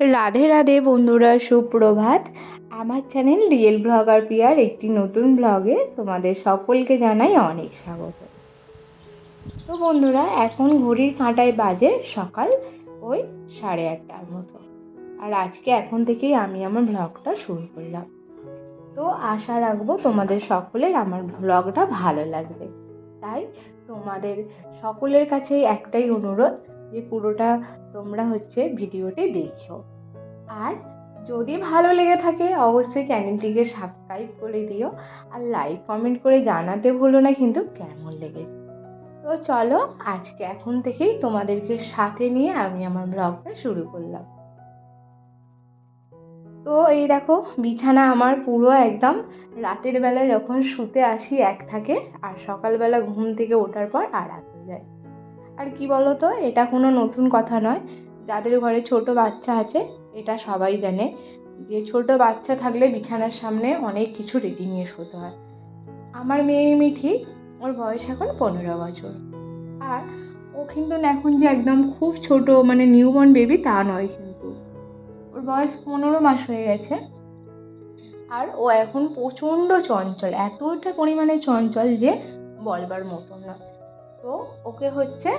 রাধে রাধে বন্ধুরা, সুপ্রভাত। আমার চ্যানেল রিয়েল ব্লগার প্রিয়ার একটি নতুন ব্লগে তোমাদের সকলকে জানাই অনেক স্বাগত। তো বন্ধুরা, এখন ঘড়ির কাঁটায় বাজে সকাল ওই সাড়ে আটটার মতো। আর আজকে এখন থেকেই আমি আমার ব্লগটা শুরু করলাম। তো আশা রাখব তোমাদের সকলের আমার ব্লগটা ভালো লাগবে। তাই তোমাদের সকলের কাছেই একটাই অনুরোধ যে পুরোটা তোমরা হচ্ছে ভিডিওটি দেখো আর যদি ভালো লেগে থাকে, অবশ্যই চ্যানেলটিকে সাবস্ক্রাইব করে দিও আর লাইক, কমেন্ট করে জানাতে ভুলো না কিন্তু কেমন লেগেছে। তো চলো আজকে এখন থেকেই তোমাদেরকে সাথে নিয়ে আমি আমার ব্লগটা শুরু করলাম। তো এই দেখো, বিছানা আমার পুরো একদম রাতের বেলা যখন শুতে আসি এক থাকে আর সকালবেলা ঘুম থেকে ওঠার পর আর এক আর কি বলো তো এটা কোনো নতুন কথা নয়। যাদের ঘরে ছোট বাচ্চা আছে, এটা সবাই জানে। যে ছোট বাচ্চা থাকলে বিছানার সামনে অনেক কিছু রেডি নিয়ে শুতে হয়। আমার মেয়ে মিঠি, ওর বয়স এখন পনেরো বছর। আর ও কিন্তু এখন যে একদম খুব ছোট মানে নিউবর্ন বেবি তা নয় কিন্তু। ওর বয়স পনেরো মাস হয়ে গেছে। আর ও এখন প্রচণ্ড চঞ্চল, এতটা পরিমাণে চঞ্চল যে বলবার মতো না তো ওকে হচ্ছে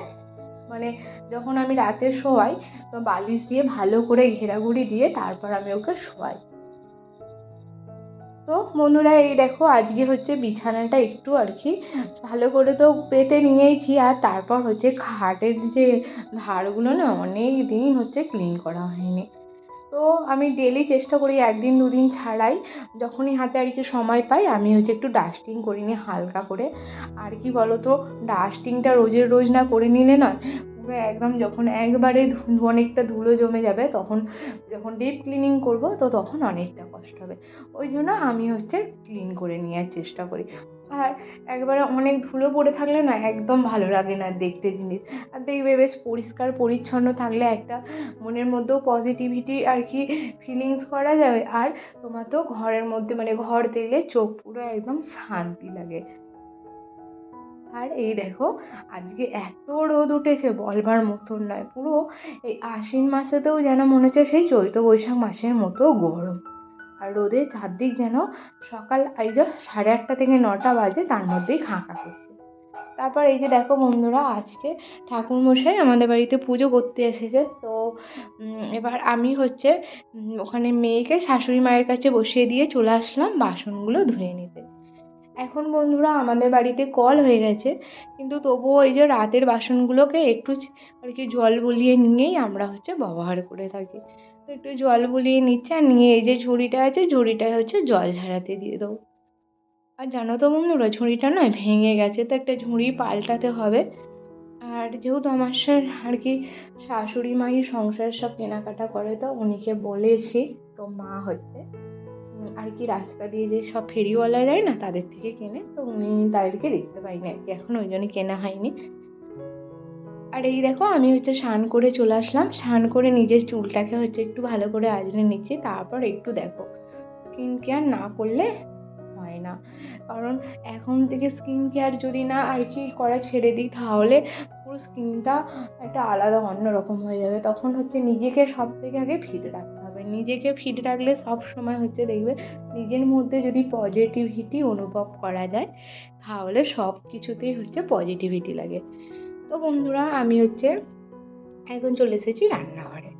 মানে যখন আমি রাতে শোয়াই, তো বালিশ দিয়ে ভালো করে ঘেরাঘুরি দিয়ে তারপর আমি ওকে শোয়াই। তো বন্ধুরা, এই দেখো আজকে হচ্ছে বিছানাটা একটু আর কি ভালো করে তো পেতে নিয়েছি আর তারপর হচ্ছে খাটের যে ধারগুলো না অনেক দিনই হচ্ছে ক্লিন করা হয়নি। তো আমি ডেলি চেষ্টা করি একদিন দুদিন ছাড়াই। যখনই হাতে আর কি সময় পাই, আমি হচ্ছে একটু ডাস্টিং করে নিই হালকা করে। আর কি বলো তো ডাস্টিংটা রোজের রোজ না করে নিলে না পুরো একদম যখন একবারে অনেকটা ধুলো জমে যাবে, তখন যখন ডিপ ক্লিনিং করব, তো তখন অনেকটা কষ্ট হবে। ওই জন্য আমি হচ্ছে ক্লিন করে নেওয়ার চেষ্টা করি। আর একবারে অনেক ধুলো পড়ে থাকলে না একদম ভালো লাগে না দেখতে জিনিস। আর দেখবে বেশ পরিষ্কার, পরিচ্ছন্ন থাকলে একটা মনের মধ্যেও পজিটিভিটি আর কি ফিলিংস করা যাবে। আর তোমার তো ঘরের মধ্যে মানে ঘর দেখলে চোখ পুরো একদম শান্তি লাগে। আর এই দেখো, আজকে এত রোদ উঠেছে বলবার মতন নয়। পুরো এই আশ্বিন মাসেতেও যেন মনে হচ্ছে সেই চৈত্র বৈশাখ মাসের মতো গরম। আর রোদের চারদিক যেন সকাল, এই যে সাড়ে আটটা থেকে নটা বাজে, তার মধ্যেই খাঁকা করছে। তারপর এই যে দেখো বন্ধুরা, আজকে ঠাকুরমশাই আমাদের বাড়িতে পুজো করতে এসেছে। তো এবার আমি হচ্ছে ওখানে মেয়েকে শাশুড়ি মায়ের কাছে বসিয়ে দিয়ে চলে আসলাম বাসনগুলো ধুয়ে নিতে। এখন বন্ধুরা, আমাদের বাড়িতে কল হয়ে গেছে, কিন্তু তবুও এই যে রাতের বাসনগুলোকে একটু আর কি জল বুলিয়ে নিয়েই আমরা হচ্ছে ব্যবহার করে থাকি। তো একটু জল বুলিয়ে নিচ্ছে আর নিয়ে এই যে ঝুড়িটা আছে, ঝুড়িটায় হচ্ছে জল ঝাড়াতে দিয়ে দেবো। আর জানো তো বন্ধুরা, ঝুড়িটা নয় ভেঙে গেছে, তো একটা ঝুড়ি পাল্টাতে হবে। আর যেহেতু আমার আর কি শাশুড়ি মাই সংসার সব কেনাকাটা করে, তো উনিকে বলেছি, তো মা হচ্ছে আর কি রাস্তা দিয়ে যে সব ফেরিওয়ালা যায় না, তাদের থেকে কেনে, তো উনি তাদেরকে দেখতে পাইনি আর কি, এখন ওই জন্য কেনা হয়নি। আর এই দেখো আমি হচ্ছে স্নান করে চলে আসলাম। স্নান করে নিজের চুলটাকে হচ্ছে একটু ভালো করে আজড়ে নিচ্ছি, তারপর একটু দেখো। স্কিন কেয়ার না করলে হয় না। কারণ এখন থেকে স্কিন কেয়ার যদি না আর কি করা ছেড়ে দিই, তাহলে পুরো স্কিনটা একটা আলাদা অন্যরকম হয়ে যাবে। তখন হচ্ছে নিজেকে সব থেকে আগে ফিট রাখতে হবে। নিজেকে ফিট রাখলে সব সময় হচ্ছে দেখবে নিজের মধ্যে যদি পজিটিভিটি অনুভব করা যায়, তাহলে সব কিছুতেই হচ্ছে পজিটিভিটি লাগে। তো বন্ধুরা, আমি হচ্ছে এখন চলে এসেছি রান্নাঘরে।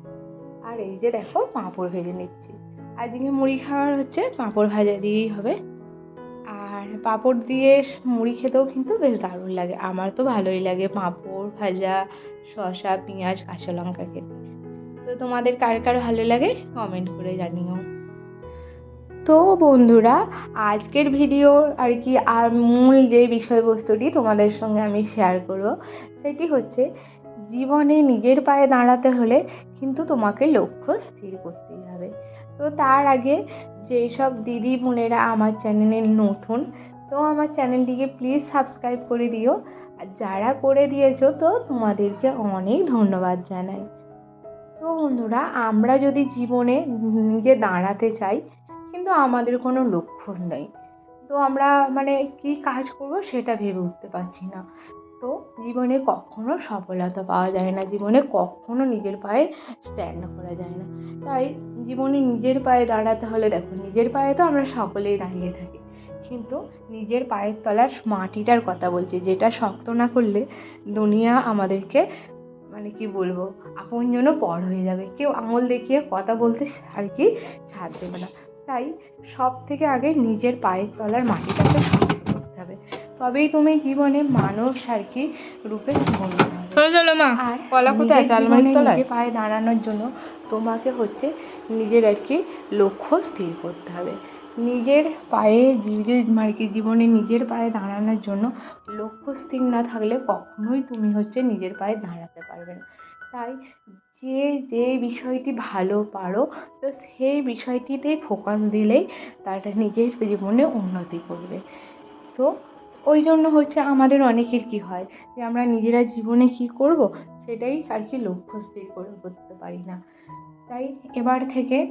আর এই যে দেখো, পাঁপড় ভেজে নিচ্ছি। আজকে মুড়ি খাওয়ার হচ্ছে পাঁপড় ভাজা দিয়েই হবে। আর পাঁপড় দিয়ে মুড়ি খেতেও কিন্তু বেশ দারুণ লাগে। আমার তো ভালোই লাগে পাঁপড় ভাজা, শসা, পেঁয়াজ, কাঁচা লঙ্কা খেতে। তো তোমাদের কার কার ভালো লাগে কমেন্ট করে জানিও। তো বন্ধুরা, আজকের ভিডিওর আর কি, আর মূল যে বিষয়বস্তুটি তোমাদের সঙ্গে আমি শেয়ার করব, সেটি হচ্ছে জীবনে নিজের পায়ে দাঁড়াতে হলে কিন্তু তোমাকে লক্ষ্য স্থির করতেই হবে। তো তার আগে যেসব দিদি বোনেরা আমার চ্যানেলে নতুন, তো আমার চ্যানেলটিকে প্লিজ সাবস্ক্রাইব করে দিও। আর যারা করে দিয়েছ, তো তোমাদেরকে অনেক ধন্যবাদ জানাই। তো বন্ধুরা, আমরা যদি জীবনে নিজে দাঁড়াতে চাই কিন্তু আমাদের কোনো লক্ষ্য নেই। তো আমরা মানে কী কাজ করব সেটা ভেবে উঠতে পারছি না। তো জীবনে কখনো সফলতা পাওয়া যায় না, জীবনে কখনো নিজের পায়ে স্ট্যান্ড করা যায় না। তাই জীবনে নিজের পায়ে দাঁড়াতে হলে দেখো, নিজের পায়ে তো আমরা সকলেই দাঁড়িয়ে থাকি। কিন্তু নিজের পায়ের তলার মাটিটার কথা বলছি, যেটা শক্ত না করলে দুনিয়া আমাদেরকে মানে কি বলব আপনজনও পর হয়ে যাবে। কেউ আঙুল দেখিয়ে কথা বলতে আর কি ছাড় দেবে না। তাই সব থেকে আগে নিজের পায়ের তলার মাটিটাকে করতে হবে। তবেই তুমি জীবনে মানুষ আর কি রূপে আর কলা কোথায়? নিজে পায়ে দাঁড়ানোর জন্য তোমাকে হচ্ছে নিজের আর কি লক্ষ্য স্থির করতে হবে। নিজের পায়ে নিজের আর কি জীবনে নিজের পায়ে দাঁড়ানোর জন্য লক্ষ্য স্থির না থাকলে কখনোই তুমি হচ্ছে নিজের পায়ে দাঁড়াতে পারবে না। তাই যে যে বিষয়টি ভালো পারো, তো সেই বিষয়টিতে ফোকাস দিলেই তারা নিজের জীবনে উন্নতি করবে। তো ওই জন্য হচ্ছে আমাদের অনেকের কী হয় যে, আমরা নিজেরা জীবনে কী করব সেটাই আর কি লক্ষ্য স্থির করে করতে পারি না। তাই এবার থেকে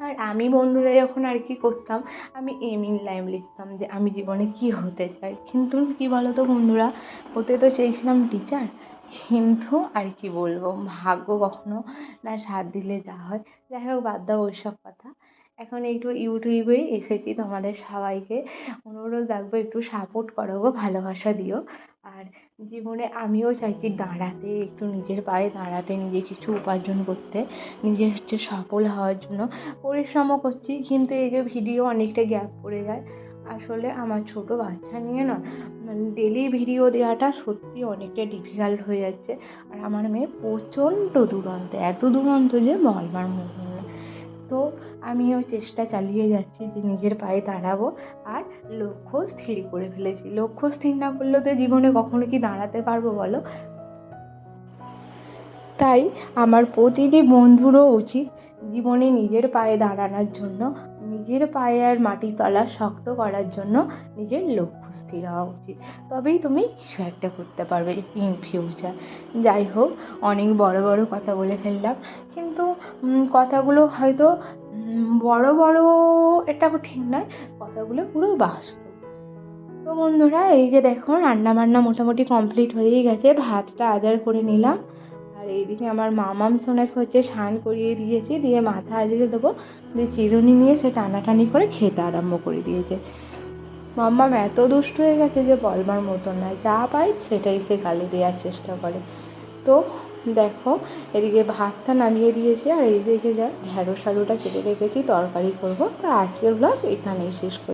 আর আমি বন্ধুরা যখন আর কি করতাম, আমি এম ইন লাইফ লিখতাম যে, আমি জীবনে কী হতে চাই। কিন্তু কী বলো তো বন্ধুরা, হতে তো চেয়েছিলাম টিচার কিন্তু আর কি বলব? ভাগ্য কখনো না সাথ দিলে যা হয়। যাই হোক, বাদ দাও ওইসব কথা। এখন একটু ইউটিউবেই এসেছি তোমাদের সবাইকে। অনুরোধ রাখব, একটু সাপোর্ট করো গো, ভালোবাসা দিও। আর জীবনে আমিও চাইছি দাঁড়াতে, একটু নিজের পায়ে দাঁড়াতে, নিজে কিছু উপার্জন করতে, নিজে হচ্ছে সফল হওয়ার জন্য পরিশ্রমও করছি। কিন্তু এই যে ভিডিও অনেকটা গ্যাপ পড়ে যায়। আসলে আমার ছোটো বাচ্চা নিয়ে না ডেলি ভিডিও দেওয়াটা সত্যি অনেকটা ডিফিকাল্ট হয়ে যাচ্ছে। আর আমার মেয়ে প্রচণ্ড দুরন্ত, এত দুরন্ত যে বলবার মতন না। তো আমিও চেষ্টা চালিয়ে যাচ্ছি যে নিজের পায়ে দাঁড়াবো আর লক্ষ্য স্থির করে ফেলেছি। লক্ষ্য স্থির না করলে তো জীবনে কখনো কি দাঁড়াতে পারব বলো? তাই আমার প্রতিটি বন্ধুরও উচিত জীবনে নিজের পায়ে দাঁড়ানোর জন্য নিজের পায়ে আর মাটির তলা শক্ত করার জন্য নিজের লক্ষ্য স্থির হওয়া উচিত। তবেই তুমি কিছু একটা করতে পারবে ইন ফিউচার যাই হোক, অনেক বড় বড় কথা বলে ফেললাম, কিন্তু কথাগুলো হয়তো বড় বড় এটা ঠিক নয়, কথাগুলো পুরো বাস্তব। তো বন্ধুরা, এই যে দেখো রান্না বান্না মোটামুটি কমপ্লিট হয়েই গেছে। ভাতটা আজার করে নিলাম। আর এইদিকে আমার মামাম সোনাকে হচ্ছে স্নান করিয়ে দিয়েছি, দিয়ে মাথা আজরে দেবো, দিয়ে চিরুনি নিয়ে সে টানাটানি করে খেতে আরম্ভ করে দিয়েছে। মাম্মাম এত দুষ্ট হয়ে গেছে যে বলবার মতন নয়, যা পাই সেটাই সে গালে দেওয়ার চেষ্টা করে। তো দেখো, এদিকে ভাতটা নামিয়ে দিয়েছি, আর এইদিকে যা ঢ্যাঁড়স আলুটা কেটে রেখেছি, তরকারি করব। তো আজকের ব্লগ এখানেই শেষ করি